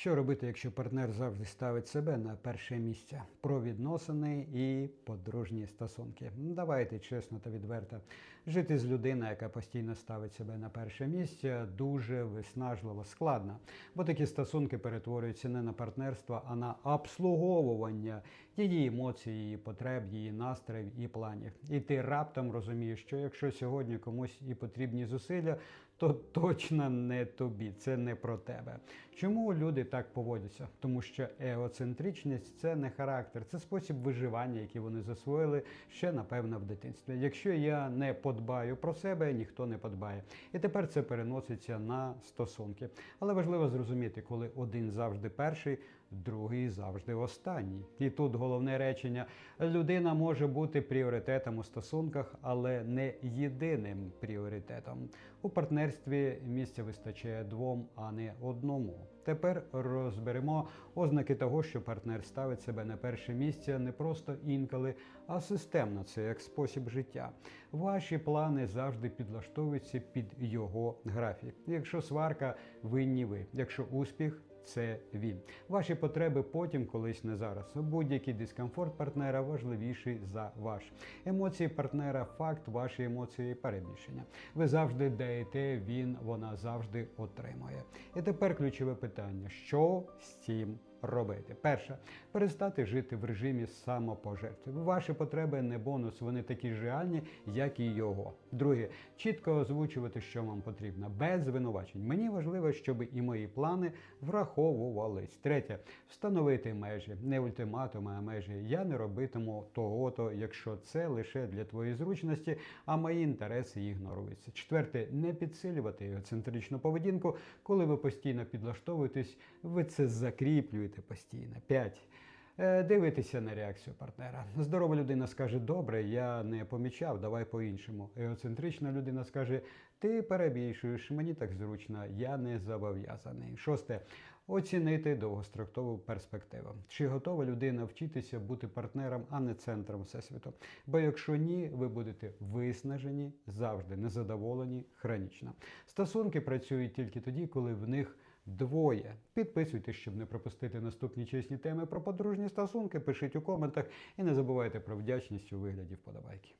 Що робити, якщо партнер завжди ставить себе на перше місце? Про відносини і подружні стосунки. Ну, Давайте чесно та відверто. Жити з людиною, яка постійно ставить себе на перше місце, дуже виснажливо, складно. Бо такі стосунки перетворюються не на партнерство, а на обслуговування її емоцій, її потреб, її настроїв і планів. І ти раптом розумієш, що якщо сьогодні комусь і потрібні зусилля, то точно не тобі, це не про тебе. Чому люди так поводяться? Тому що егоцентричність це не характер, це спосіб виживання, який вони засвоїли ще напевно в дитинстві. Якщо я не подбаю про себе, ніхто не подбає. І тепер це переноситься на стосунки. Але важливо зрозуміти, коли один завжди перший, другий завжди останній. І тут головне речення: людина може бути пріоритетом у стосунках, але не єдиним пріоритетом. У партнерстві місця вистачає двом, а не одному. Тепер розберемо ознаки того, що партнер ставить себе на перше місце не просто інколи, а системно. Це як спосіб життя. Ваші плани завжди підлаштовуються під його графік. Якщо сварка, винні ви. Якщо успіх, це він. Ваші потреби потім, колись не зараз. Будь-який дискомфорт партнера важливіший за ваш. Емоції партнера факт, ваші емоції перебільшення. Ви завжди даєте, він, вона завжди отримує. І тепер ключове питання: що з цим? Робити перше перестати жити в режимі самопожертви. Ваші потреби не бонус, вони такі ж реальні, як і його. Друге, чітко озвучувати, що вам потрібно, без звинувачень. Мені важливо, щоб і мої плани враховувались. Третє, встановити межі, не ультиматуми, а межі. Я не робитиму того-то, якщо це лише для твоєї зручності, а мої інтереси ігноруються. Четверте, не підсилювати егоцентричну поведінку, коли ви постійно підлаштовуєтесь, ви це закріплюєте постійно. П'ять. Е, Дивитися на реакцію партнера. Здорова людина скаже: добре, я не помічав, давай по-іншому. Егоцентрична людина скаже: ти перебільшуєш, мені так зручно, я не зобов'язаний. Шосте. Оцінити довгострокову перспективу. Чи готова людина вчитися бути партнером, а не центром всесвіту? Бо якщо ні, ви будете виснажені, завжди незадоволені, хронічно. Стосунки працюють тільки тоді, коли в них Двоє. Підписуйтесь, щоб не пропустити наступні чесні теми про подружні стосунки. Пишіть у коментах і не забувайте про вдячність у вигляді вподобайки.